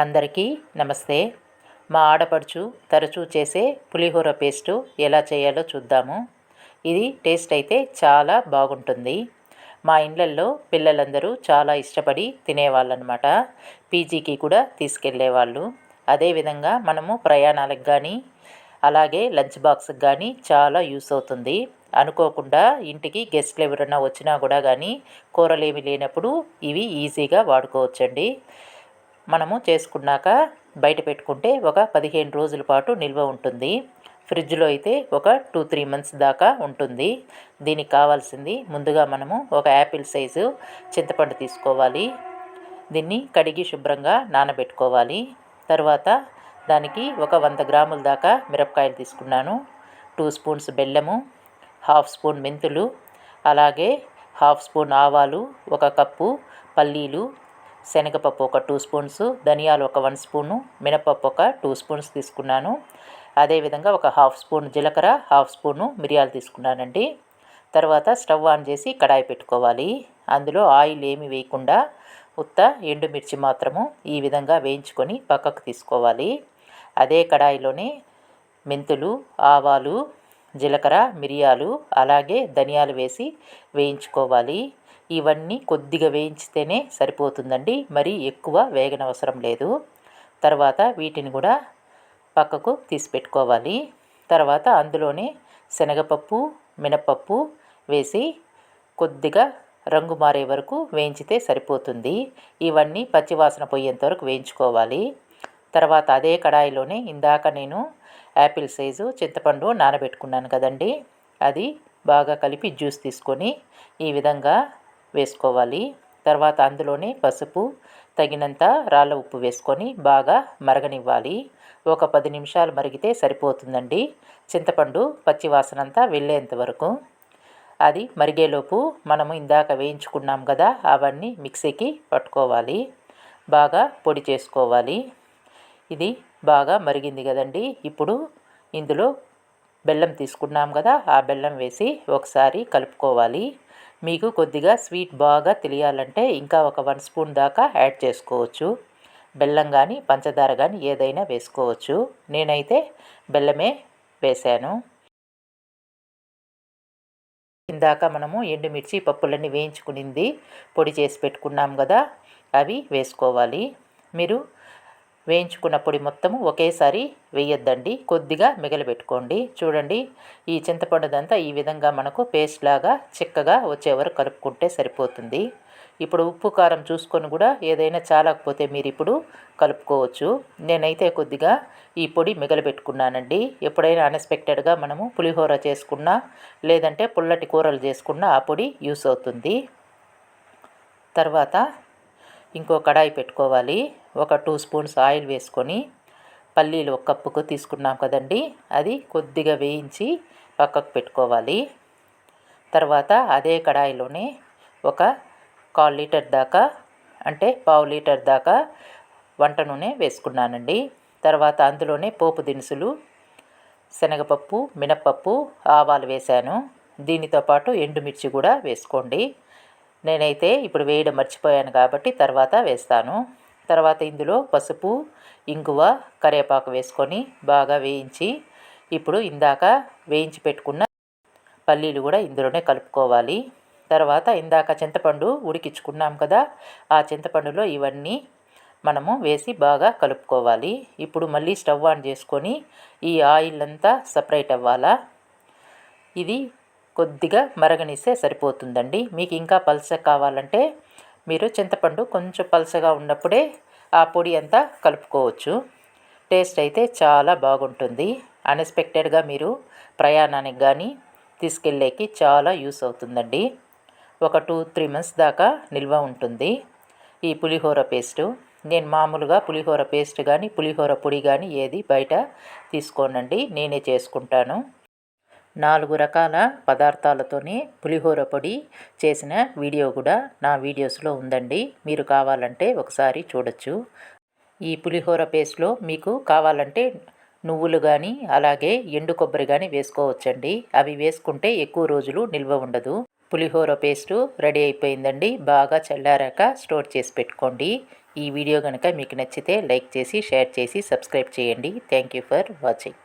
అందరికీ నమస్తే. మా ఆడపడుచు తరచూ చేసే పులిహోర పేస్టు ఎలా చేయాలో చూద్దాము. ఇది టేస్ట్ అయితే చాలా బాగుంటుంది. మా ఇండ్లల్లో పిల్లలందరూ చాలా ఇష్టపడి తినేవాళ్ళు అనమాట పీజీకి కూడా తీసుకెళ్ళేవాళ్ళు అదేవిధంగా మనము ప్రయాణాలకు కానీ అలాగే లంచ్ బాక్స్కి కానీ చాలా యూస్ అవుతుంది. అనుకోకుండా ఇంటికి గెస్ట్లు ఎవరైనా వచ్చినా కూడా కానీ కూరలు ఏమి లేనప్పుడు ఇవి ఈజీగా వాడుకోవచ్చండి. మనము చేసుకున్నాక బయట పెట్టుకుంటే ఒక పదిహేను రోజుల పాటు నిల్వ ఉంటుంది. ఫ్రిడ్జ్లో అయితే ఒక టూ త్రీ మంత్స్ దాకా ఉంటుంది. దీనికి కావాల్సింది ముందుగా మనము ఒక యాపిల్ సైజు చింతపండు తీసుకోవాలి. దీన్ని కడిగి శుభ్రంగా నానబెట్టుకోవాలి. తర్వాత దానికి ఒక వంద గ్రాముల దాకా మిరపకాయలు తీసుకున్నాను. టూ స్పూన్స్ బెల్లము హాఫ్ స్పూన్ మెంతులు అలాగే హాఫ్ స్పూన్ ఆవాలు ఒక కప్పు పల్లీలు శనగపప్పు ఒక టూ స్పూన్స్ ధనియాలు ఒక వన్ స్పూను మినపప్పు ఒక టూ స్పూన్స్ తీసుకున్నాను. అదేవిధంగా ఒక హాఫ్ స్పూన్ జీలకర్ర హాఫ్ స్పూను మిరియాలు తీసుకున్నానండి. తర్వాత స్టవ్ ఆన్ చేసి కడాయి పెట్టుకోవాలి. అందులో ఆయిల్ ఏమి వేయకుండా ఉత్త ఎండుమిర్చి మాత్రము ఈ విధంగా వేయించుకొని పక్కకు తీసుకోవాలి. అదే కడాయిలోనే మెంతులు ఆవాలు జీలకర్ర మిరియాలు అలాగే ధనియాలు వేసి వేయించుకోవాలి. ఇవన్నీ కొద్దిగా వేయించితేనే సరిపోతుందండి. మరి ఎక్కువ వేగనవసరం లేదు. తర్వాత వీటిని కూడా పక్కకు తీసి పెట్టుకోవాలి. తర్వాత అందులోనే శనగపప్పు మినపప్పు వేసి కొద్దిగా రంగు మారే వరకు వేయించితే సరిపోతుంది. ఇవన్నీ పచ్చివాసన పోయేంత వరకు వేయించుకోవాలి. తర్వాత అదే కడాయిలోనే ఇందాక నేను యాపిల్ సైజు చింతపండు నానబెట్టుకున్నాను కదండి. అది బాగా కలిపి జ్యూస్ తీసుకొని ఈ విధంగా వేసుకోవాలి. తర్వాత అందులోనే పసుపు తగినంత రాళ్ళ ఉప్పు వేసుకొని బాగా మరగనివ్వాలి. ఒక పది నిమిషాలు మరిగితే సరిపోతుందండి. చింతపండు పచ్చివాసన అంతా వెళ్ళేంత వరకు. అది మరిగేలోపు మనము ఇందాక వేయించుకున్నాం కదా అవన్నీ మిక్సీకి పట్టుకోవాలి. బాగా పొడి చేసుకోవాలి. ఇది బాగా మరిగింది కదండి. ఇప్పుడు ఇందులో బెల్లం తీసుకున్నాం కదా ఆ బెల్లం వేసి ఒకసారి కలుపుకోవాలి. మీకు కొద్దిగా స్వీట్ బాగా తెలియాలంటే ఇంకా ఒక వన్ స్పూన్ దాకా యాడ్ చేసుకోవచ్చు. బెల్లం కానీ పంచదార కానీ ఏదైనా వేసుకోవచ్చు. నేనైతే బెల్లమే వేశాను ఇందాక మనము ఎండుమిర్చి పప్పులన్నీ వేయించుకునింది పొడి చేసి పెట్టుకున్నాం కదా అవి వేసుకోవాలి. మీరు వేయించుకున్న పొడి మొత్తము ఒకేసారి వేయొద్దండి. కొద్దిగా మిగలబెట్టుకోండి. చూడండి ఈ చింతపండుదంతా ఈ విధంగా మనకు పేస్ట్ లాగా చిక్కగా వచ్చే వరకు కలుపుకుంటే సరిపోతుంది. ఇప్పుడు ఉప్పు కారం చూసుకొని కూడా ఏదైనా చాలకపోతే మీరు ఇప్పుడు కలుపుకోవచ్చు. నేనైతే కొద్దిగా ఈ పొడి మిగలబెట్టుకున్నానండి. ఎప్పుడైనా అన్ఎక్స్పెక్టెడ్గా మనము పులిహోర చేసుకున్నా లేదంటే పుల్లటి కూరలు చేసుకున్నా ఆ పొడి యూస్ అవుతుంది. తర్వాత ఇంకో కడాయి పెట్టుకోవాలి. ఒక టూ స్పూన్స్ ఆయిల్ వేసుకొని పల్లీలు ఒక కప్పుకు తీసుకున్నాం కదండి. అది కొద్దిగా వేయించి పక్కకు పెట్టుకోవాలి. తర్వాత అదే కడాయిలోనే ఒక కాల్ లీటర్ దాకా అంటే పావు లీటర్ దాకా వంట నూనె వేసుకున్నానండి. తర్వాత అందులోనే పోపు దినుసులు శనగపప్పు మినప్పప్పు ఆవాలు వేశాను. దీనితో పాటు ఎండుమిర్చి కూడా వేసుకోండి. నేనైతే ఇప్పుడు వేయడం మర్చిపోయాను కాబట్టి తర్వాత వేస్తాను. తర్వాత ఇందులో పసుపు ఇంగువ కరివేపాకు వేసుకొని బాగా వేయించి ఇప్పుడు ఇందాక వేయించి పెట్టుకున్న పల్లీలు కూడా ఇందులోనే కలుపుకోవాలి. తర్వాత ఇందాక చింతపండు ఉడికించుకున్నాం కదా ఆ చింతపండులో ఇవన్నీ మనము వేసి బాగా కలుపుకోవాలి. ఇప్పుడు మళ్ళీ స్టవ్ ఆన్ చేసుకొని ఈ ఆయిల్ అంతా సపరేట్ అవ్వాలా? ఇది కొద్దిగా మరగనిస్తే సరిపోతుందండి. మీకు ఇంకా పల్స కావాలంటే మీరు చింతపండు కొంచెం పలసగా ఉన్నప్పుడే ఆ పొడి అంతా కలుపుకోవచ్చు. టేస్ట్ అయితే చాలా బాగుంటుంది. అన్ఎక్స్పెక్టెడ్గా మీరు ప్రయాణానికి కానీ తీసుకెళ్ళేకి చాలా యూస్ అవుతుందండి. ఒక టూ త్రీ మంత్స్ దాకా నిల్వ ఉంటుంది. ఈ పులిహోర పేస్టు నేను మామూలుగా పులిహోర పేస్ట్ కానీ పులిహోర పొడి కానీ ఏది బయట తీసుకోనండి. నేనే చేసుకుంటాను. నాలుగు రకాల పదార్థాలతోనే పులిహోర పొడి చేసిన వీడియో కూడా నా వీడియోస్లో ఉందండి. మీరు కావాలంటే ఒకసారి చూడొచ్చు. ఈ పులిహోర పేస్ట్లో మీకు కావాలంటే నువ్వులు కానీ అలాగే ఎండు కొబ్బరి కానీ వేసుకోవచ్చండి. అవి వేసుకుంటే ఎక్కువ రోజులు నిల్వ ఉండదు. పులిహోర పేస్టు రెడీ అయిపోయిందండి. బాగా చల్లారాక స్టోర్ చేసి పెట్టుకోండి. ఈ వీడియో కనుక మీకు నచ్చితే లైక్ చేసి షేర్ చేసి సబ్స్క్రైబ్ చేయండి. Thank you for watching.